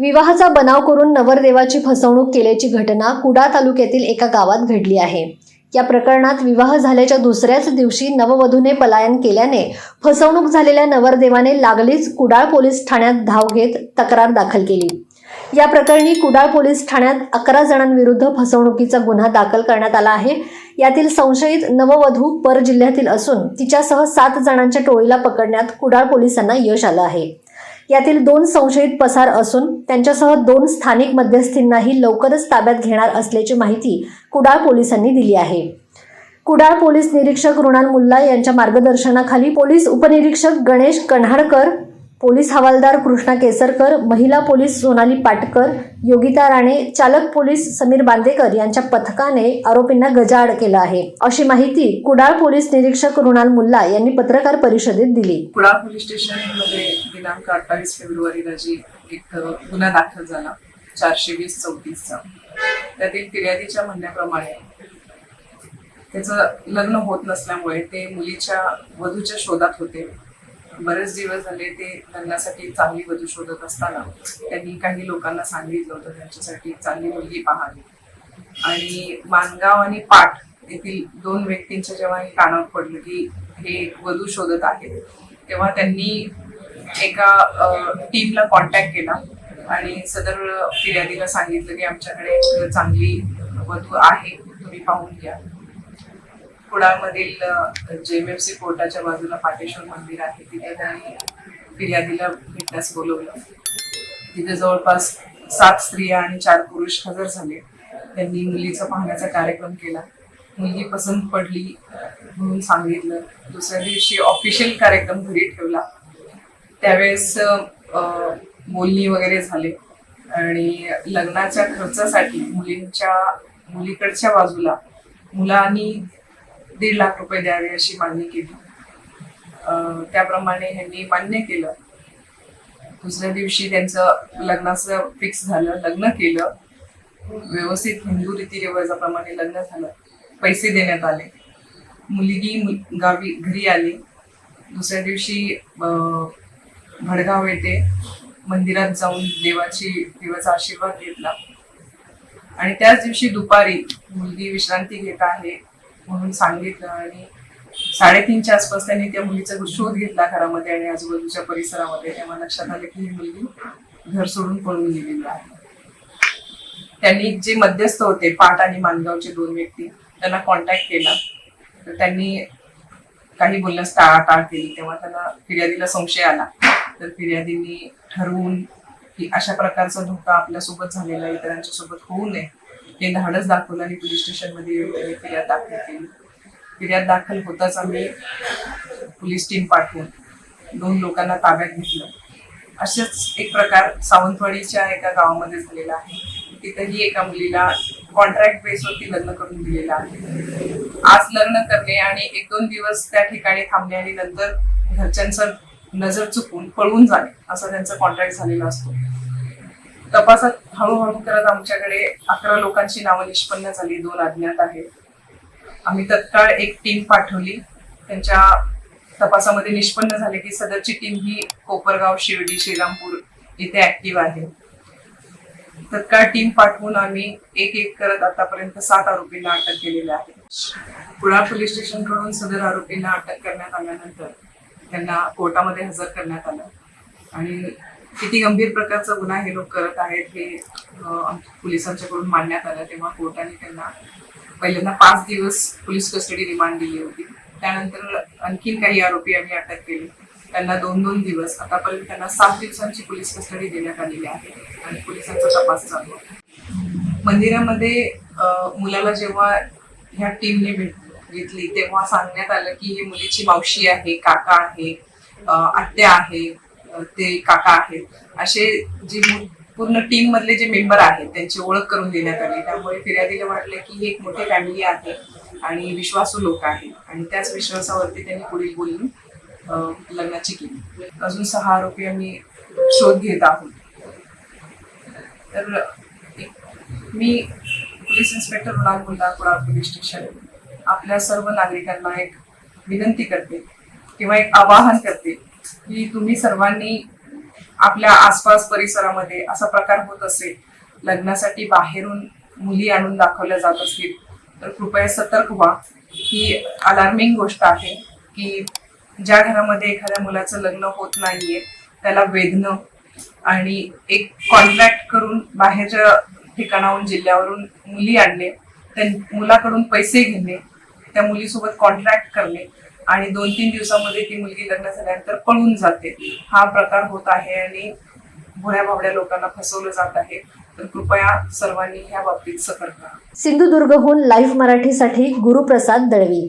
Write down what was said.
विवाहाचा बनाव करून नवरदेवाची फसवणूक केल्याची घटना कुडाळ तालुक्यातील एका गावात घडली आहे. या प्रकरणात विवाह झाल्याच्या दुसऱ्याच दिवशी नववधूने पलायन केल्याने फसवणूक झालेल्या नवरदेवाने लागलीच कुडाळ पोलीस ठाण्यात धाव घेत तक्रार दाखल केली. या प्रकरणी कुडाळ पोलीस ठाण्यात अकरा जणांविरुद्ध फसवणुकीचा गुन्हा दाखल करण्यात आला आहे. यातील संशयित नववधू पर जिल्ह्यातील असून तिच्यासह सात जणांच्या टोळीला पकडण्यात कुडाळ पोलिसांना यश आलं आहे. यातील दोन संशयित पसार असून त्यांच्यासह दोन स्थानिक मध्यस्थींनाही लवकरच ताब्यात घेणार असल्याची माहिती कुडाळ पोलिसांनी दिली आहे. कुडाळ पोलीस निरीक्षक रुणाल मुल्ला यांच्या मार्गदर्शनाखाली पोलीस उपनिरीक्षक गणेश कन्हाडकर पोलीस हवालदार कृष्णा केसरकर महिला पोलीस सोनाली पाटकर योगिता राणे चालक पोलीस समीर बांदेकर यांच्या पथकाने आरोपींना गजाआड केला आहे. अशी माहिती कुडाळ पोलीस निरीक्षक रुणाल मुल्ला यांनी पत्रकार परिषदेत दिली. कुडाळ पोलीस स्टेशनमध्ये दिनांक अठ्ठावीस फेब्रुवारी रोजी एक गुन्हा दाखल झाला. चारशे वीस चौतीसचा. त्यातील फिर्यादीच्या म्हणण्याप्रमाणे त्याचं लग्न होत नसल्यामुळे ते मुलीच्या वधूच्या शोधात होते. बरेच दिवस झाले ते लग्नासाठी चांगली वधू शोधत असताना त्यांनी काही लोकांना सांगितलं होतं त्यांच्यासाठी चांगली मुलगी पाहावी. आणि मानगाव आणि पाठ येथील दोन व्यक्तींच्या जेव्हा हे कानावर पडलं की हे वधू शोधत आहेत तेव्हा त्यांनी एका टीमला कॉन्टॅक्ट केला आणि सदर फिर्यादीला सांगितलं की आमच्याकडे चांगली वधू आहे तुम्ही पाहून घ्या. कुडाळमधील जे एफ सी कोर्टाच्या बाजूला पाटेश्वर मंदिर आहे तिथे त्यांनी फिर्यादीला भेटण्यास बोलवलं. तिथे जवळपास सात स्त्रिया आणि चार पुरुष हजर झाले. त्यांनी मुलीचा पाहण्याचा कार्यक्रम केला. मुलगी पसंत पडली म्हणून सांगितलं. दुसऱ्या दिवशी ऑफिशियल कार्यक्रम घरी ठेवला. त्यावेळेस बोलणी वगैरे झाले. आणि लग्नाच्या खर्चासाठी मुलींच्या मुलीकडच्या बाजूला मुलांनी दीड लाख रुपये द्यावे अशी मागणी केली. त्याप्रमाणे ह्यांनी मान्य केलं. दुसऱ्या दिवशी त्यांचं लग्नाचं फिक्स झालं लग्न केलं. व्यवस्थित हिंदू रीतीरिवाजाप्रमाणे लग्न झालं. पैसे देण्यात आले. मुलगी गावी घरी आली. दुसऱ्या दिवशी भडगाव येथे मंदिरात जाऊन देवाची देवाचा आशीर्वाद घेतला. आणि त्याच दिवशी दुपारी मुलगी विश्रांती घेत आहे. म्हणून सांगितलं आणि साडेतीनच्या आसपास त्यांनी त्या मुलीचा शोध घेतला घरामध्ये आणि आजूबाजूच्या परिसरामध्ये तेव्हा लक्षात आलं की ही मुलगी घर सोडून पळून गेलेली आहे. त्यांनी जे मध्यस्थ होते पाट आणि मानगावचे दोन व्यक्ती त्यांना कॉन्टॅक्ट केला. तर त्यांनी काही बोलण्यास टाळाटाळ केली. तेव्हा त्यांना फिर्यादीला संशय आला. तर फिर्यादींनी ठरवून की अशा प्रकारचा धोका आपल्यासोबत झालेला इतरांच्या सोबत होऊ नये. हे धाडस दाखवलं आणि पोलीस स्टेशनमध्ये येऊन त्यांनी फिर्याद दाखल केली. फिर्याद दाखल होताच आम्ही पोलीस टीम पाठवून दोन लोकांना ताब्यात घेतलं. असेच एक प्रकार सावंतवाडीच्या एका गावामध्ये झालेला आहे. तिथेही एका मुलीला कॉन्ट्रॅक्ट बेसवरती लग्न करून दिलेलं आहे. आज लग्न करणे आणि एक दोन दिवस त्या ठिकाणी थांबणे आणि नंतर घरच्यांचं नजर चुकून पळून जाणे असा त्यांचा कॉन्ट्रॅक्ट झालेला असतो. तपासात हळूहळू करत आमच्याकडे अकरा लोकांची नावं निष्पन्न झाली दोन अज्ञात आहेत. आम्ही तत्काळ एक टीम पाठवली. त्यांच्या तपासामध्ये निष्पन्न झाले की सदरची टीम ही कोपरगाव शिर्डी श्रीरामपूर इथे ऍक्टिव्ह आहे. तत्काळ टीम पाठवून आम्ही एक एक करत आतापर्यंत सात आरोपींना अटक केलेली आहे कुडाळ पोलीस स्टेशनकडून सदर आरोपींना अटक करण्यात आल्यानंतर त्यांना कोर्टामध्ये हजर करण्यात आलं. आणि किती गंभीर प्रकारचा गुन्हा हे लोक करत आहेत हे पोलिसांच्याकडून मांडण्यात आलं तेव्हा कोर्टाने त्यांना पहिल्यांदा पाच दिवस पोलीस कस्टडी रिमांड दिली होती. त्यानंतर आणखीन काही आरोपी आम्ही अटक केले. त्यांना दोन दोन दिवस आतापर्यंत त्यांना सात दिवसांची पोलीस कस्टडी देण्यात आलेली आहे आणि पोलिसांचा तपास चालू आहे. मंदिरामध्ये मुलाला जेव्हा ह्या टीमने भेट घेतली तेव्हा सांगण्यात आलं की ही मुलीची मावशी आहे काका आहे आत्या आहे. ते काका आहेत. असे जे पूर्ण टीम मधले जे मेंबर आहेत त्यांची ओळख करून देण्यात आली. त्यामुळे फिर्यादीला वाटलं की ही एक मोठी फॅमिली आहे आणि विश्वासू लोक आहेत. आणि त्याच विश्वासावरती त्यांनी पुढील बोलून लग्नाची केली. अजून सहा आरोपी आम्ही शोध घेत आहोत. तर एक- मी police inspector Runal Mulla Kudal police station. आपल्या सर्व नागरिकांना एक विनंती करते किंवा एक आवाहन करते की तुम्ही सर्वांनी आपल्या आसपास परिसरामध्ये असा प्रकार होत असेल लग्नासाठी बाहेरून मुली आणून दाखवल्या जात असतील तर कृपया सतर्क व्हा. ही अलार्मिंग गोष्ट आहे की ज्या घरामध्ये एखाद्या मुलाचं लग्न होत नाहीये त्याला वेधणं आणि एक कॉन्ट्रॅक्ट करून बाहेरच्या ठिकाणाहून जिल्ह्यावरून मुली आणणे त्या मुलाकडून पैसे घेणे त्या मुलीसोबत कॉन्ट्रॅक्ट करणे आणि दोन तीन दिवसामध्ये ती मुलगी लग्न झाल्यानंतर पळून जाते. हा प्रकार होत आहे आणि भोळ्या भावड्या लोकांना फसवलं जात आहे. तर कृपया सर्वांनी ह्या बाबतीत सतर्क सिंधुदुर्गहून लाईव्ह मराठीसाठी गुरुप्रसाद दळवी.